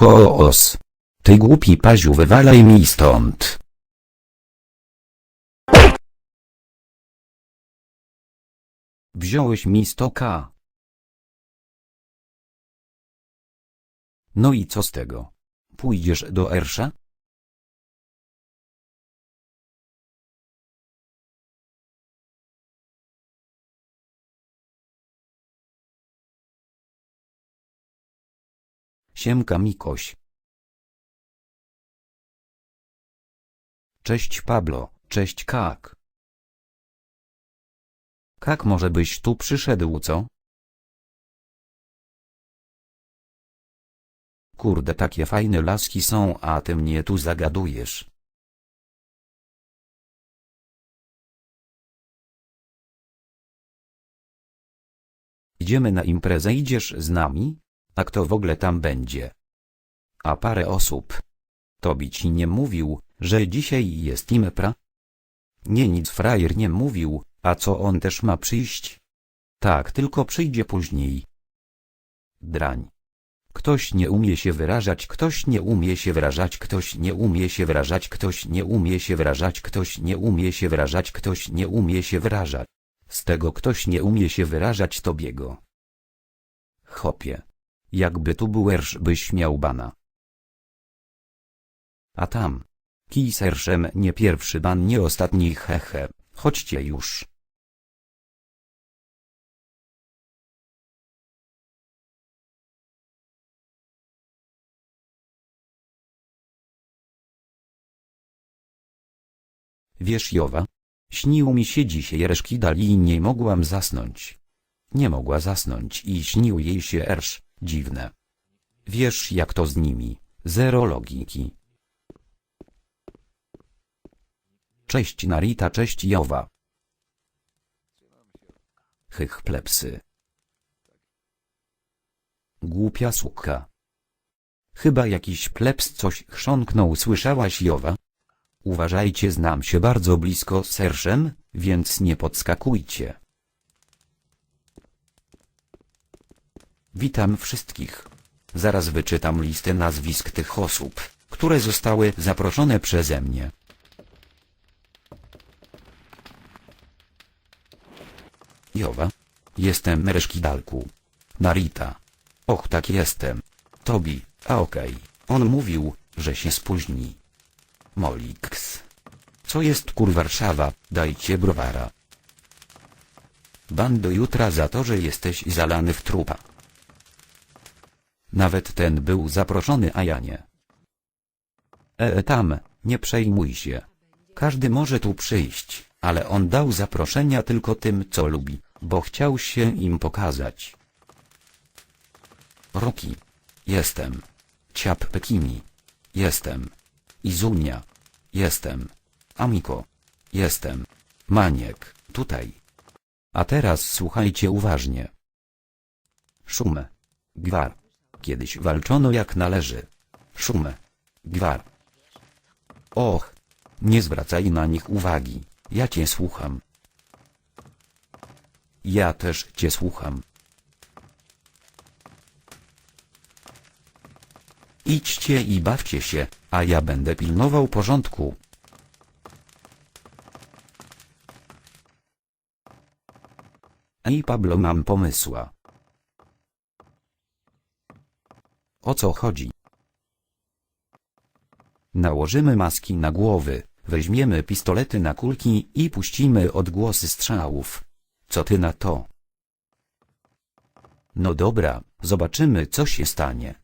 Mikoos. Ty głupi paziu wywalaj mi stąd. Wziąłeś mi stoka. No i co z tego? Pójdziesz do Ersza? Siemka Mikoś. Cześć Pablo, cześć Kak. Kak może byś tu przyszedł co? Kurde takie fajne laski są a ty mnie tu zagadujesz. Idziemy na imprezę idziesz z nami? A kto w ogóle tam będzie? A parę osób. Tobi ci nie mówił, że dzisiaj jest impra? Nie nic frajer nie mówił, a co on też ma przyjść? Tak tylko przyjdzie później. Drań. Ktoś nie umie się wyrażać, ktoś nie umie się wyrażać, ktoś nie umie się wyrażać, ktoś nie umie się wyrażać, ktoś nie umie się wyrażać, ktoś nie umie się wyrażać. Z tego ktoś nie umie się wyrażać Tobiego. Chopie. Jakby tu był ersz byś miał bana. A tam. Kij z erszem nie pierwszy ban nie ostatni hehe. Chodźcie już. Wiesz Jowa? Śnił mi się dzisiaj reszki dali i nie mogłam zasnąć. Nie mogła zasnąć i śnił jej się ersz, dziwne. Wiesz jak to z nimi, zero logiki. Cześć Narita, cześć Jowa. Hych plepsy. Głupia suka. Chyba jakiś plebs coś chrząknął słyszałaś Jowa? Uważajcie znam się bardzo blisko z serszem, więc nie podskakujcie. Witam wszystkich. Zaraz wyczytam listę nazwisk tych osób, które zostały zaproszone przeze mnie. Jowa. Jestem Mereszkidalku. Narita. Och tak jestem. Tobi, a okej. On mówił, że się spóźni. Molix. Co jest kur Warszawa, dajcie browara. Ban do jutra za to, że jesteś zalany w trupa. Nawet ten był zaproszony, a ja nie. E tam, nie przejmuj się. Każdy może tu przyjść, ale on dał zaproszenia tylko tym, co lubi, bo chciał się im pokazać. Roki. Jestem. Ciap Pekimi. Jestem. Izunia. Jestem. Amiko. Jestem. Maniek. Tutaj. A teraz słuchajcie uważnie. Szum. Gwar. Kiedyś walczono jak należy. Szum. Gwar. Och. Nie zwracaj na nich uwagi. Ja cię słucham. Ja też cię słucham. Idźcie i bawcie się, a ja będę pilnował porządku. Ej Pablo mam pomysła. O co chodzi? Nałożymy maski na głowy, weźmiemy pistolety na kulki i puścimy odgłosy strzałów. Co ty na to? No dobra, zobaczymy co się stanie.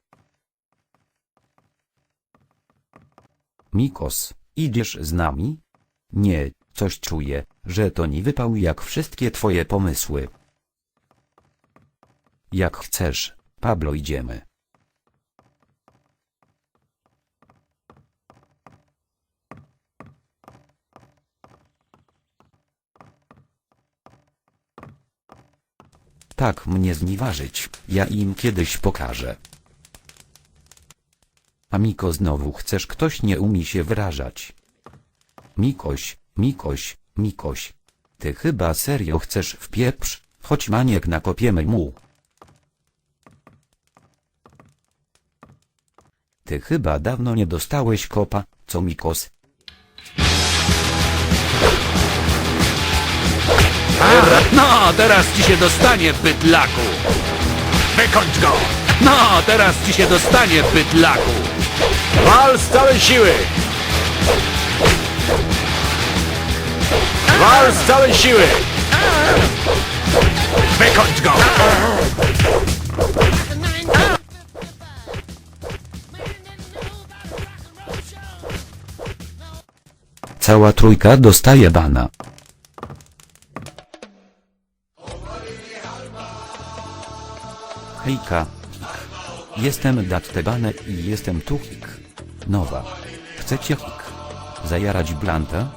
Mikos, idziesz z nami? Nie, coś czuję, że to nie wypał jak wszystkie twoje pomysły. Jak chcesz, Pablo idziemy. Tak mnie znieważyć, ja im kiedyś pokażę. A Miko znowu chcesz ktoś nie umie się wyrażać. Mikoś, Mikoś, Mikoś. Ty chyba serio chcesz w pieprz, choć maniek nakopiemy mu. Ty chyba dawno nie dostałeś kopa, co Mikos? No, teraz ci się dostanie, bydlaku! Wykończ go! No, teraz ci się dostanie, bydlaku! Wal z całej siły! Wal z całej siły! Wykończ go! Cała trójka dostaje bana. Jestem Dattebane i jestem tu Hik. Nowa. Chcecie Hik? Zajarać Blanta?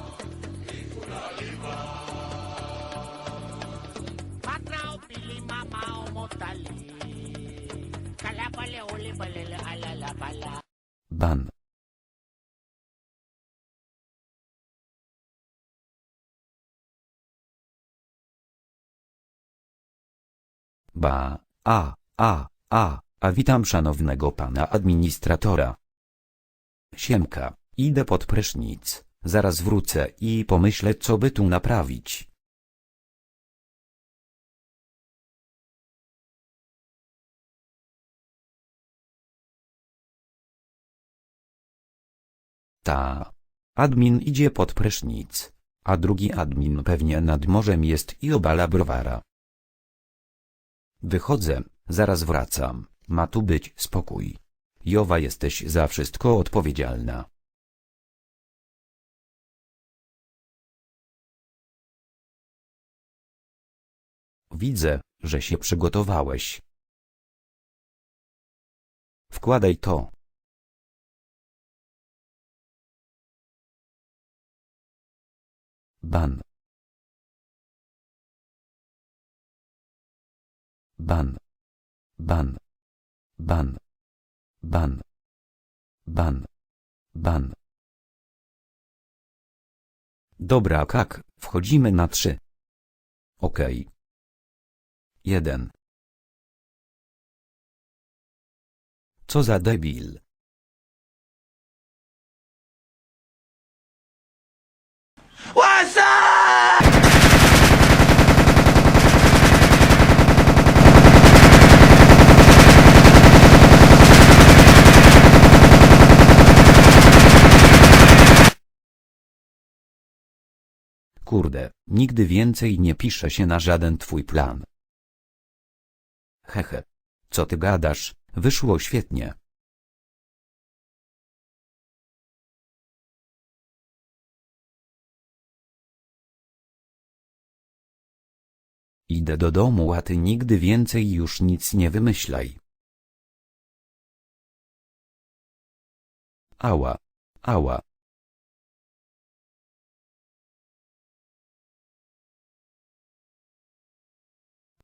Ban. Ba, a, a, a, a witam szanownego pana administratora. Siemka, idę pod prysznic, zaraz wrócę i pomyślę co by tu naprawić. Ta. Admin idzie pod prysznic, a drugi admin pewnie nad morzem jest i obala browara. Wychodzę, zaraz wracam, ma tu być spokój. Jowa jesteś za wszystko odpowiedzialna. Widzę, że się przygotowałeś. Wkładaj to. Ban. Ban. Ban. Ban. Ban. Ban. Ban. Dobra kak, wchodzimy na trzy. Okej. Jeden. Co za debil. Kurde, nigdy więcej nie pisze się na żaden twój plan. Hehe. Co ty gadasz, wyszło świetnie. Idę do domu, a ty nigdy więcej już nic nie wymyślaj. Ała. Ała.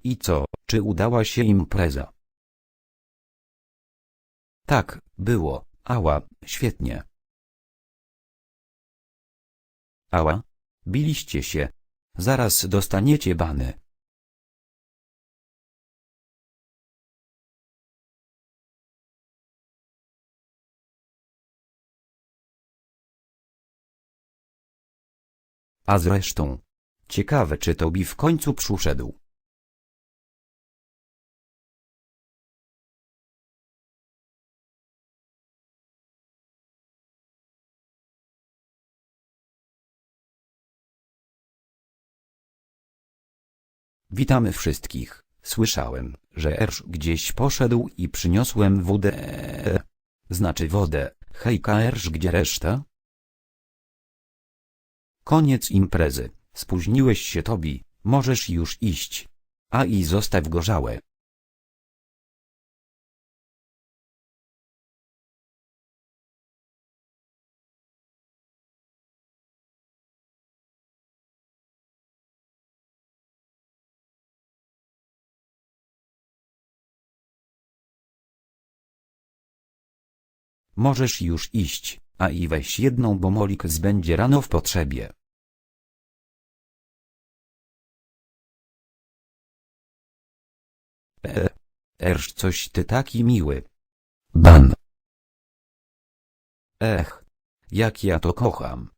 I co, czy udała się impreza? Tak, było, ała, świetnie. Ała? Biliście się. Zaraz dostaniecie bany. A zresztą, ciekawe czy Tobi w końcu przyszedł. Witamy wszystkich. Słyszałem, że Ersz gdzieś poszedł i przyniosłem wodę. Znaczy wodę. Hejka Ersz gdzie reszta? Koniec imprezy. Spóźniłeś się Tobi, możesz już iść. A i zostaw gorzałe. Możesz już iść, a i weź jedną, bo Molik zbędzie rano w potrzebie. E, Ersz coś ty taki miły. Ban. Ech, jak ja to kocham.